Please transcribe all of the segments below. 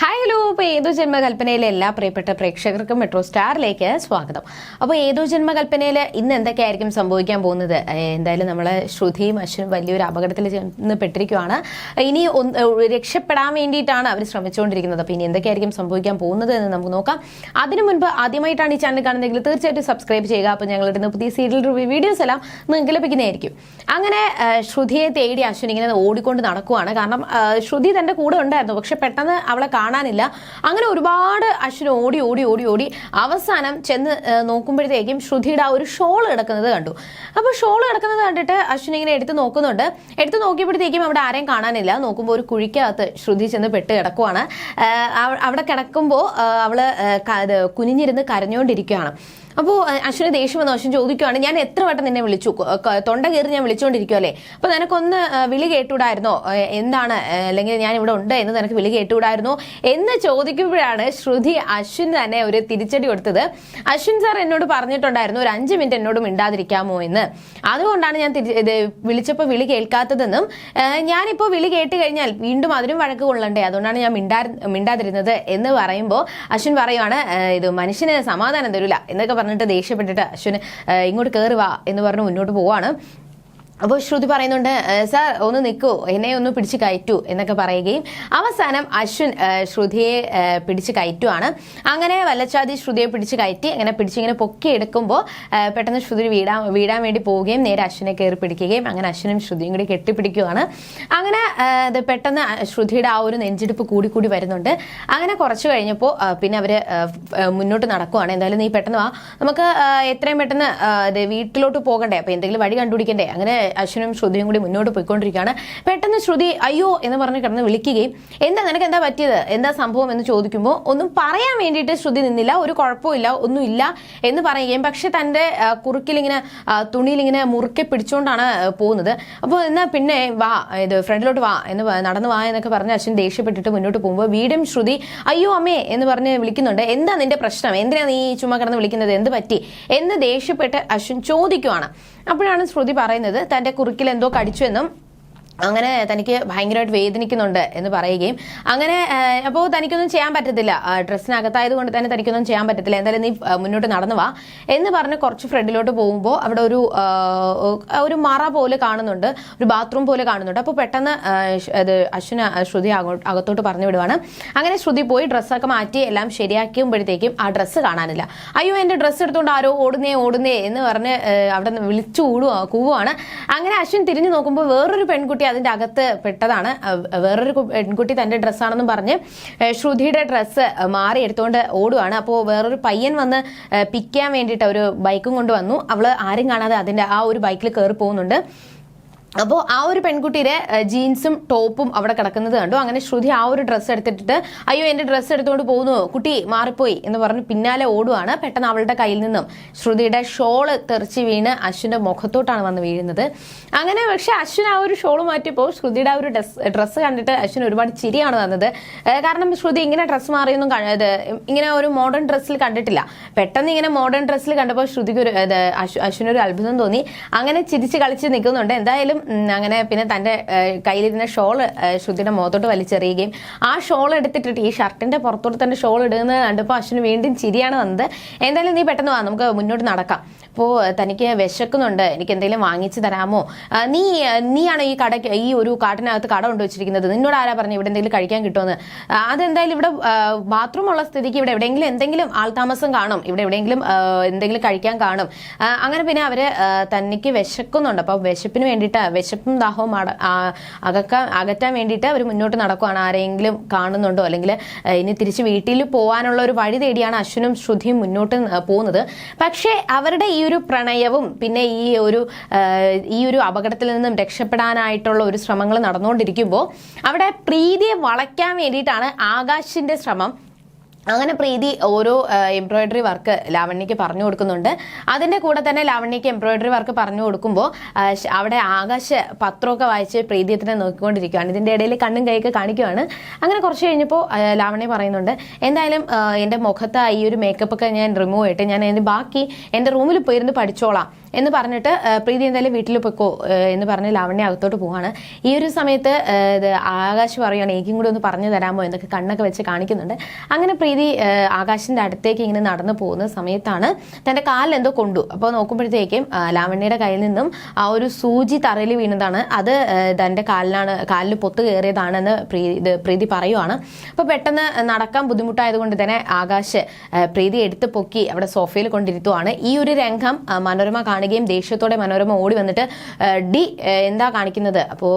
Hi hello അപ്പോൾ ഏതോ ജന്മകൽപ്പനയിലെ എല്ലാ പ്രിയപ്പെട്ട പ്രേക്ഷകർക്കും മെട്രോ സ്റ്റാറിലേക്ക് സ്വാഗതം. അപ്പോൾ ഏതോ ജന്മകൽപ്പനയിൽ ഇന്ന് എന്തൊക്കെയായിരിക്കും സംഭവിക്കാൻ പോകുന്നത്? എന്തായാലും നമ്മളെ ശ്രുതിയും അശ്വനും വലിയൊരു അപകടത്തിൽ ചെന്ന് പെട്ടിരിക്കുവാണ്. ഇനി രക്ഷപ്പെടാൻ വേണ്ടിയിട്ടാണ് അവർ ശ്രമിച്ചുകൊണ്ടിരിക്കുന്നത്. അപ്പോൾ ഇനി എന്തൊക്കെയായിരിക്കും സംഭവിക്കാൻ പോകുന്നത് എന്ന് നമുക്ക് നോക്കാം. അതിനു മുൻപ് ആദ്യമായിട്ടാണ് ഈ ചാനൽ കാണുന്നതെങ്കിൽ തീർച്ചയായിട്ടും സബ്സ്ക്രൈബ് ചെയ്യുക. അപ്പോൾ ഞങ്ങളുടെ പുതിയ സീരിയൽ റിവ്യൂ വീഡിയോസ് എല്ലാം നിങ്ങൾക്ക് ലഭിക്കുന്നതായിരിക്കും. അങ്ങനെ ശ്രുതിയെ തേടി അശ്വിൻ ഇങ്ങനെ ഓടിക്കൊണ്ട് നടക്കുവാണ്. കാരണം ശ്രുതി തന്റെ കൂടെ ഉണ്ടായിരുന്നു. പക്ഷെ പെട്ടെന്ന് അവളെ കാണാനില്ല. അങ്ങനെ ഒരുപാട് അശ്വിൻ ഓടി ഓടി ഓടി ഓടി അവസാനം ചെന്ന് നോക്കുമ്പോഴത്തേക്കും ശ്രുതിയുടെ ആ ഒരു ഷോൾ കിടക്കുന്നത് കണ്ടു. അപ്പോൾ ഷോൾ കിടക്കുന്നത് കണ്ടിട്ട് അശ്വിൻ ഇങ്ങനെ എടുത്ത് നോക്കുന്നുണ്ട്. എടുത്ത് നോക്കിയപ്പോഴത്തേക്കും അവിടെ ആരെയും കാണാനില്ല. നോക്കുമ്പോൾ ഒരു കുഴിക്കകത്ത് ശ്രുതി ചെന്ന് പെട്ട് കിടക്കുവാണ്. അവിടെ കിടക്കുമ്പോൾ അവൾ കുനിഞ്ഞിരുന്ന് കരഞ്ഞുകൊണ്ടിരിക്കുകയാണ്. അപ്പോൾ അശ്വിന് ദേഷ്യം വന്ന്. അശ്വിൻ ചോദിക്കുവാണ് ഞാൻ എത്ര വട്ടം നിന്നെ വിളിച്ചു? തൊണ്ട കയറി ഞാൻ വിളിച്ചുകൊണ്ടിരിക്കുമല്ലേ അപ്പോൾ നിനക്കൊന്ന് വിളി കേട്ടുകൂടായിരുന്നോ എന്താണ്? അല്ലെങ്കിൽ ഞാൻ ഇവിടെ ഉണ്ട് എന്ന് നിനക്ക് വിളി കേട്ടുകൂടായിരുന്നോ എന്ന് ചോദിക്കുമ്പോഴാണ് ശ്രുതി അശ്വിൻ തന്നെ ഒരു തിരിച്ചടി കൊടുത്തത്. അശ്വിൻ സാർ എന്നോട് പറഞ്ഞിട്ടുണ്ടായിരുന്നു ഒരു അഞ്ച് മിനിറ്റ് എന്നോട് മിണ്ടാതിരിക്കാമോ എന്ന്. അതുകൊണ്ടാണ് ഞാൻ വിളിച്ചപ്പോ വിളിച്ചപ്പോൾ വിളി കേൾക്കാത്തതെന്നും ഞാനിപ്പോ വിളി കേട്ട് കഴിഞ്ഞാൽ വീണ്ടും അതിനും വഴക്ക് കൊള്ളണ്ടേ? അതുകൊണ്ടാണ് ഞാൻ മിണ്ടാ മിണ്ടാതിരുന്നത്. എന്ന് പറയുമ്പോൾ അശ്വിൻ പറയുവാണ് ഇത് മനുഷ്യന് സമാധാനം തരില്ല എന്നൊക്കെ പറഞ്ഞിട്ട് ദേഷ്യപ്പെട്ടിട്ട് അശ്വിന് ഇങ്ങോട്ട് കയറി വാ എന്ന് പറഞ്ഞ് മുന്നോട്ട് പോവാണ്. അപ്പോൾ ശ്രുതി പറയുന്നുണ്ട് "ഏ, സാർ ഒന്ന് നിൽക്കൂ എന്നെ ഒന്ന് പിടിച്ച് കയറ്റൂ എന്നൊക്കെ പറയുകയും അവസാനം അശ്വിൻ ശ്രുതിയെ പിടിച്ച് കയറ്റുവാണ്. അങ്ങനെ വല്ലച്ചാതി ശ്രുതിയെ പിടിച്ച് കയറ്റി അങ്ങനെ പിടിച്ചിങ്ങനെ പൊക്കി എടുക്കുമ്പോൾ പെട്ടെന്ന് ശ്രുതി വീടാൻ വീടാൻ വേണ്ടി പോവുകയും നേരെ അശ്വിനെ കയറി പിടിക്കുകയും അങ്ങനെ അശ്വിനും ശ്രുതിയും കൂടി കെട്ടിപ്പിടിക്കുകയാണ് അങ്ങനെ ഇത് പെട്ടെന്ന് ശ്രുതിയുടെ ആ ഒരു നെഞ്ചിടിപ്പ് കൂടി കൂടി വരുന്നുണ്ട്. അങ്ങനെ കുറച്ച് കഴിഞ്ഞപ്പോൾ പിന്നെ അവർ മുന്നോട്ട് നടക്കുവാണ്. എന്തായാലും നീ പെട്ടെന്ന് വാ. നമുക്ക് എത്രയും പെട്ടെന്ന് വീട്ടിലോട്ട് പോകണ്ടേ? അപ്പോൾ എന്തെങ്കിലും വഴി കണ്ടുപിടിക്കണ്ടേ? അങ്ങനെ അശ്വിനും ശ്രുതിയും കൂടി മുന്നോട്ട് പോയിക്കൊണ്ടിരിക്കുകയാണ്. പെട്ടെന്ന് ശ്രുതി അയ്യോ എന്ന് പറഞ്ഞ് കിടന്ന് വിളിക്കുകയും എന്താ നിനക്ക് എന്താ പറ്റിയത്? എന്താ സംഭവം? എന്ന് ചോദിക്കുമ്പോൾ ഒന്നും പറയാൻ വേണ്ടിയിട്ട് ശ്രുതി നിന്നില്ല. ഒരു കുഴപ്പമില്ല ഒന്നുമില്ല എന്ന് പറയുകയും പക്ഷെ തന്റെ കുറുക്കിലിങ്ങനെ തുണിയിലിങ്ങനെ മുറുക്കെ പിടിച്ചുകൊണ്ടാണ് പോകുന്നത്. അപ്പോൾ എന്നാൽ പിന്നെ വാ ഇത് ഫ്രണ്ടിലോട്ട് വാ എന്ന് നടന്നു വാ എന്നൊക്കെ പറഞ്ഞ് അശ്വിൻ ദേഷ്യപ്പെട്ടിട്ട് മുന്നോട്ട് പോകുമ്പോൾ വീടും ശ്രുതി അയ്യോ അമ്മേ എന്ന് പറഞ്ഞ് വിളിക്കുന്നുണ്ട്. എന്താ നിന്റെ പ്രശ്നം? എന്തിനാണ് നീ ചുമ്മാ കിടന്ന് വിളിക്കുന്നത്? എന്ത് പറ്റി? എന്ന് ദേഷ്യപ്പെട്ട് അശ്വിൻ ചോദിക്കുവാണ്. അപ്പോഴാണ് ശ്രുതി പറയുന്നത് തന്റെ കുറുക്കിൽ എന്തോ കടിച്ചു എന്നും അങ്ങനെ തനിക്ക് ഭയങ്കരമായിട്ട് വേദനിക്കുന്നുണ്ട് എന്ന് പറയുകയും അങ്ങനെ അപ്പോൾ തനിക്കൊന്നും ചെയ്യാൻ പറ്റത്തില്ല. ഡ്രസ്സിനകത്തായത് കൊണ്ട് തന്നെ തനിക്കൊന്നും ചെയ്യാൻ പറ്റത്തില്ല. എന്തായാലും നീ മുന്നോട്ട് നടന്നു വാ എന്ന് പറഞ്ഞ് കുറച്ച് ഫ്രണ്ടിലോട്ട് പോകുമ്പോൾ അവിടെ ഒരു ഒരു മറ പോലെ കാണുന്നുണ്ട്. ഒരു ബാത്റൂം പോലെ കാണുന്നുണ്ട്. അപ്പോൾ പെട്ടെന്ന് അത് അശ്വിന് ശ്രുതി അകത്തോട്ട് പറഞ്ഞു വിടുവാണ്. അങ്ങനെ ശ്രുതി പോയി ഡ്രസ്സൊക്കെ മാറ്റി എല്ലാം ശരിയാക്കിയുമ്പോഴത്തേക്കും ആ ഡ്രസ്സ് കാണാനില്ല. അയ്യോ എന്റെ ഡ്രസ്സ് എടുത്തുകൊണ്ട് ആരോ ഓടുന്നേ ഓടുന്നേ എന്ന് പറഞ്ഞ് അവിടെ നിന്ന് വിളിച്ചു കൂടുവാ കൂവുകയാണ് അങ്ങനെ അശ്വിൻ തിരിഞ്ഞു നോക്കുമ്പോൾ വേറൊരു പെൺകുട്ടി അതിന്റെ അകത്ത് പെട്ടതാണ്. വേറൊരു പെൺകുട്ടി തന്റെ ഡ്രസ്സാണെന്നും പറഞ്ഞ് ശ്രുതിയുടെ ഡ്രസ്സ് മാറി എടുത്തുകൊണ്ട് ഓടുവാണ്. അപ്പോൾ വേറൊരു പയ്യൻ വന്ന് പിക്ക് ചെയ്യാൻ വേണ്ടിയിട്ട് ഒരു ബൈക്കും കൊണ്ട് വന്നു അവൾ ആരും കാണാതെ അതിന്റെ ആ ഒരു ബൈക്കിൽ കയറി പോകുന്നുണ്ട്. അപ്പോൾ ആ ഒരു പെൺകുട്ടിയുടെ ജീൻസും ടോപ്പും അവിടെ കിടക്കുന്നത് കണ്ടു. അങ്ങനെ ശ്രുതി ആ ഒരു ഡ്രസ്സ് എടുത്തിട്ട് അയ്യോ എന്റെ ഡ്രസ്സ് എടുത്തുകൊണ്ട് പോകുന്നു കുട്ടി മാറിപ്പോയി എന്ന് പറഞ്ഞ് പിന്നാലെ ഓടുവാണ്. പെട്ടെന്ന് അവളുടെ കയ്യിൽ നിന്നും ശ്രുതിയുടെ ഷോൾ തെറിച്ച് വീണ് അശ്വിന്റെ മുഖത്തോട്ടാണ് വന്ന് വീഴുന്നത്. അങ്ങനെ പക്ഷെ അശ്വിൻ ആ ഒരു ഷോൾ മാറ്റിയപ്പോൾ ശ്രുതിയുടെ ആ ഒരു ഡ്രസ് ഡ്രസ്സ് കണ്ടിട്ട് അശ്വിൻ ഒരുപാട് ചിരിയാണ് വന്നത്. കാരണം ശ്രുതി ഇങ്ങനെ ഡ്രസ്സ് മാറിയൊന്നും ഇങ്ങനെ ഒരു മോഡേൺ ഡ്രസ്സിൽ കണ്ടിട്ടില്ല. പെട്ടെന്ന് ഇങ്ങനെ മോഡേൺ ഡ്രസ്സിൽ കണ്ടപ്പോൾ ശ്രുതിക്ക് ഒരു അശ്വിനൊരു അത്ഭുതം തോന്നി. അങ്ങനെ ചിരിച്ച് കളിച്ച് നിൽക്കുന്നുണ്ട്. എന്തായാലും അങ്ങനെ പിന്നെ തന്റെ കയ്യിലിരുന്ന ഷോൾ ശ്രുതിയുടെ മുഖത്തോട്ട് വലിച്ചെറിയുകയും ആ ഷോൾ എടുത്തിട്ടിട്ട് ഈ ഷർട്ടിന്റെ പുറത്തോട്ട് തന്നെ ഷോൾ ഇടുന്നത് കണ്ടപ്പോൾ അശ്വിന് വീണ്ടും ചിരിയാണ് വന്നത്. എന്തായാലും നീ പെട്ടെന്ന് വാ നമുക്ക് മുന്നോട്ട് നടക്കാം. അപ്പോൾ തനിക്ക് വിശക്കുന്നുണ്ട്. എനിക്ക് എന്തെങ്കിലും വാങ്ങിച്ചു തരാമോ? നീ നീയാണ് ഈ കടയ്ക്ക് ഈ ഒരു കാട്ടിനകത്ത് കട കൊണ്ട് വെച്ചിരിക്കുന്നത് നിന്നോട് ആരാ പറഞ്ഞു ഇവിടെ എന്തെങ്കിലും കഴിക്കാൻ കിട്ടുമെന്ന്? അതെന്തായാലും ഇവിടെ ബാത്റൂം ഉള്ള സ്ഥിതിക്ക് ഇവിടെ എവിടെയെങ്കിലും എന്തെങ്കിലും ആൾതാമസം കാണും. ഇവിടെ എവിടെയെങ്കിലും എന്തെങ്കിലും കഴിക്കാൻ കാണും. അങ്ങനെ പിന്നെ അവർ തനിക്ക് വിശക്കുന്നുണ്ട്. അപ്പോൾ വിശപ്പിന് വേണ്ടിയിട്ട് വിശപ്പും ദാഹവും അകക്കാൻ അകറ്റാൻ വേണ്ടിയിട്ട് അവർ മുന്നോട്ട് നടക്കുവാണ്. ആരെങ്കിലും കാണുന്നുണ്ടോ? അല്ലെങ്കിൽ ഇനി തിരിച്ച് വീട്ടിൽ പോകാനുള്ള ഒരു വഴി തേടിയാണ് അശ്വനും ശ്രുതിയും മുന്നോട്ട് പോകുന്നത്. പക്ഷേ അവരുടെ ഈ ഒരു പ്രണയവും പിന്നെ ഈ ഒരു ഈ ഒരു അപകടത്തിൽ നിന്നും രക്ഷപ്പെടാനായിട്ടുള്ള ഒരു ശ്രമങ്ങൾ നടന്നുകൊണ്ടിരിക്കുമ്പോൾ അവിടെ പ്രീതിയെ വളയ്ക്കാൻ വേണ്ടിയിട്ടാണ് ആകാശിന്റെ ശ്രമം. അങ്ങനെ പ്രീതി ഓരോ എംബ്രോയിഡറി വർക്ക് ലാവണ്യക്ക് പറഞ്ഞു കൊടുക്കുന്നുണ്ട്. അതിന്റെ കൂടെ തന്നെ ലാവണ്യക്ക് എംബ്രോയിഡറി വർക്ക് പറഞ്ഞു കൊടുക്കുമ്പോൾ അവിടെ ആകാശ പത്രമൊക്കെ വായിച്ച് പ്രീതി തന്നെ നോക്കിക്കൊണ്ടിരിക്കുകയാണ്. ഇതിന്റെ ഇടയിൽ കണ്ണും കൈയൊക്കെ കാണിക്കുകയാണ്. അങ്ങനെ കുറച്ച് കഴിഞ്ഞപ്പോൾ ലാവണ്യ പറയുന്നുണ്ട് എന്തായാലും എന്റെ മുഖത്ത് ഈ ഒരു മേക്കപ്പ് ഒക്കെ ഞാൻ റിമൂവ് ചെയ്തിട്ട് ഞാൻ അതിന് ബാക്കി എന്റെ റൂമിൽ പോയിരുന്ന് പഠിച്ചോളാം. എന്ന് പറഞ്ഞിട്ട് പ്രീതി എന്തായാലും വീട്ടിൽ പൊയ്ക്കോ എന്ന് പറഞ്ഞ് ലാവണ്യ അകത്തോട്ട് പോവാണ്. ഈ ഒരു സമയത്ത് ഇത് ആകാശ് പറയുകയാണ് എനിക്കും കൂടി ഒന്ന് പറഞ്ഞു തരാമോ? എന്നൊക്കെ കണ്ണൊക്കെ വെച്ച് കാണിക്കുന്നുണ്ട്. അങ്ങനെ പ്രീതി ആകാശിന്റെ അടുത്തേക്ക് ഇങ്ങനെ നടന്നു പോകുന്ന സമയത്താണ് തന്റെ കാലിൽ എന്തോ കൊണ്ടു. അപ്പോൾ നോക്കുമ്പോഴത്തേക്കും ലാവണ്യയുടെ കയ്യിൽ നിന്നും ആ ഒരു സൂചി തറയിൽ വീണതാണ്. അത് തന്റെ കാലിലാണ് കാലിൽ പൊത്ത് കയറിയതാണെന്ന് പ്രീതി പ്രീതി പറയുവാണ്. അപ്പോൾ പെട്ടെന്ന് നടക്കാൻ ബുദ്ധിമുട്ടായതുകൊണ്ട് തന്നെ ആകാശ് പ്രീതി എടുത്ത് പൊക്കി അവിടെ സോഫയിൽ കൊണ്ടിരുത്തുവാണ്. ഈ ഒരു രംഗം മനോരമ മനോരമ കാണുകയും ദേഷ്യത്തോടെ മനോരമ ഓടി വന്നിട്ട് ഡി എന്താ കാണിക്കുന്നത്? അപ്പോൾ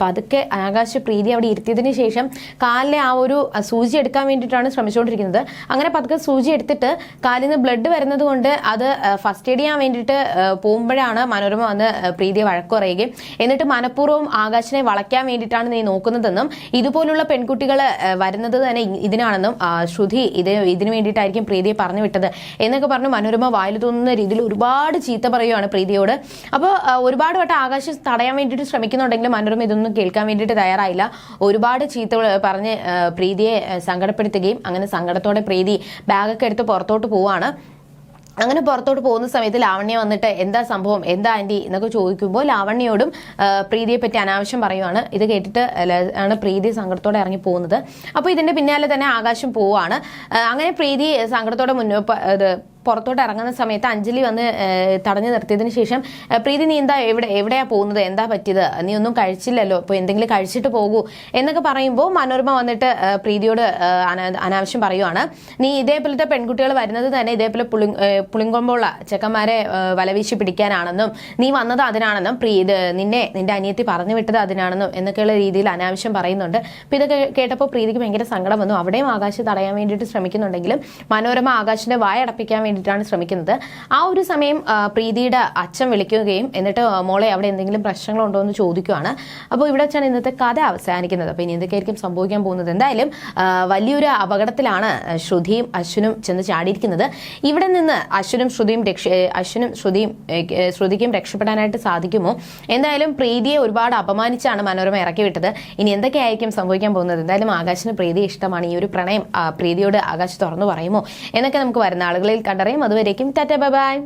പതുക്കെ ആകാശ പ്രീതി അവിടെ ഇരുത്തിയതിന് ശേഷം കാലിലെ ആ ഒരു സൂചി എടുക്കാൻ വേണ്ടിയിട്ടാണ് ശ്രമിച്ചുകൊണ്ടിരിക്കുന്നത്. അങ്ങനെ പതുക്കെ സൂചി എടുത്തിട്ട് കാലിൽ നിന്ന് ബ്ലഡ് വരുന്നത് കൊണ്ട് അത് ഫസ്റ്റ് എയ്ഡ് ചെയ്യാൻ വേണ്ടിയിട്ട് പോകുമ്പോഴാണ് മനോരമ വന്ന് പ്രീതിയെ വഴക്ക് പറയുകയും. എന്നിട്ട് മനഃപൂർവം ആകാശിനെ വളയ്ക്കാൻ വേണ്ടിയിട്ടാണ് നീ നോക്കുന്നതെന്നും ഇതുപോലുള്ള പെൺകുട്ടികൾ വരുന്നത് തന്നെ ഇതിനാണെന്നും ശ്രുതി ഇത് ഇതിനു വേണ്ടിയിട്ടായിരിക്കും പ്രീതിയെ പറഞ്ഞു വിട്ടത് എന്നൊക്കെ പറഞ്ഞ് മനോരമ വായിൽ തോന്നുന്ന രീതിയിൽ ഒരുപാട് ചീത്ത പറയുകയാണ് പ്രീതിയോട്. അപ്പോൾ ഒരുപാട് വട്ടം ആകാശം തടയാൻ വേണ്ടിയിട്ട് ശ്രമിക്കുന്നുണ്ടെങ്കിലും മനോരമ ഇതൊന്നും കേൾക്കാൻ വേണ്ടിയിട്ട് തയ്യാറായില്ല. ഒരുപാട് ചീത്ത പറഞ്ഞ് പ്രീതിയെ സങ്കടപ്പെടുത്തുകയും അങ്ങനെ സങ്കടത്തോടെ പ്രീതി ബാഗൊക്കെ എടുത്ത് പുറത്തോട്ട് പോവാണ്. അങ്ങനെ പുറത്തോട്ട് പോകുന്ന സമയത്ത് ലാവണ്യ വന്നിട്ട് എന്താ സംഭവം? എന്താ ആന്റി എന്നൊക്കെ ചോദിക്കുമ്പോൾ ലാവണ്യയോടും പ്രീതിയെ പറ്റി അനാവശ്യം പറയുവാണ്. ഇത് കേട്ടിട്ട് ആണ് പ്രീതി സങ്കടത്തോടെ ഇറങ്ങി പോകുന്നത്. അപ്പോൾ ഇതിന്റെ പിന്നാലെ തന്നെ ആകാശം പോവാണ്. അങ്ങനെ പ്രീതി സങ്കടത്തോടെ മുന്നോ പുറത്തോട്ട് ഇറങ്ങുന്ന സമയത്ത് അഞ്ജലി വന്ന് തടഞ്ഞു നിർത്തിയതിന് ശേഷം പ്രീതി നീ എന്താ എവിടെ എവിടെയാ പോകുന്നത്? എന്താ പറ്റിയത്? നീ ഒന്നും കഴിച്ചില്ലല്ലോ. ഇപ്പോൾ എന്തെങ്കിലും കഴിച്ചിട്ട് പോകൂ എന്നൊക്കെ പറയുമ്പോൾ മനോരമ വന്നിട്ട് പ്രീതിയോട് അനാവശ്യം പറയുവാണ്. നീ ഇതേപോലത്തെ പെൺകുട്ടികൾ വരുന്നത് തന്നെ ഇതേപോലെ പുളി പുളിങ്കൊമ്പുള്ള ചെക്കന്മാരെ വലവീശി പിടിക്കാനാണെന്നും നീ വന്നത് അതിനാണെന്നും പ്രീ നിന്നെ നിന്റെ അനിയത്തി പറഞ്ഞു വിട്ടത് അതിനാണെന്നും എന്നൊക്കെയുള്ള രീതിയിൽ അനാവശ്യം പറയുന്നുണ്ട്. അപ്പോൾ ഇതൊക്കെ കേട്ടപ്പോൾ പ്രീതിക്ക് ഭയങ്കര സങ്കടം വന്നു. അവിടെയും ആകാശ് തടയാൻ വേണ്ടിയിട്ട് ശ്രമിക്കുന്നുണ്ടെങ്കിലും മനോരമ ആകാശിന്റെ വായ അടപ്പിക്കാൻ വേണ്ടിയിട്ടാണ് ശ്രമിക്കുന്നത്. ആ ഒരു സമയം പ്രീതിയുടെ അച്ഛൻ വിളിക്കുകയും എന്നിട്ട് മോളെ അവിടെ എന്തെങ്കിലും പ്രശ്നങ്ങളുണ്ടോ എന്ന് ചോദിക്കുകയാണ്. അപ്പോൾ ഇവിടെ വെച്ചാണ് ഇന്നത്തെ കഥ അവസാനിക്കുന്നത്. അപ്പോൾ ഇനി എന്തൊക്കെയായിരിക്കും സംഭവിക്കാൻ പോകുന്നത്? എന്തായാലും വലിയൊരു അപകടത്തിലാണ് ശ്രുതിയും അശ്വിനും ചെന്ന് ചാടിയിരിക്കുന്നത്. ഇവിടെ നിന്ന് അശ്വിനും ശ്രുതിയും രക്ഷ അശ്വിനും ശ്രുതിയും ശ്രുതിക്കും രക്ഷപ്പെടാനായിട്ട് സാധിക്കുമോ? എന്തായാലും പ്രീതിയെ ഒരുപാട് അപമാനിച്ചാണ് മനോരമ ഇറക്കി വിട്ടത്. ഇനി എന്തൊക്കെയായിരിക്കും സംഭവിക്കാൻ പോകുന്നത്? എന്തായാലും ആകാശിന് പ്രീതി ഇഷ്ടമാണ്. ഈ ഒരു പ്രണയം പ്രീതിയോട് ആകാശ് തുറന്നു പറയുമോ? എന്നൊക്കെ നമുക്ക് വരുന്ന ആളുകളിൽ കണ്ടറിയാം അതുവരേക്കും ടാറ്റ ബൈ.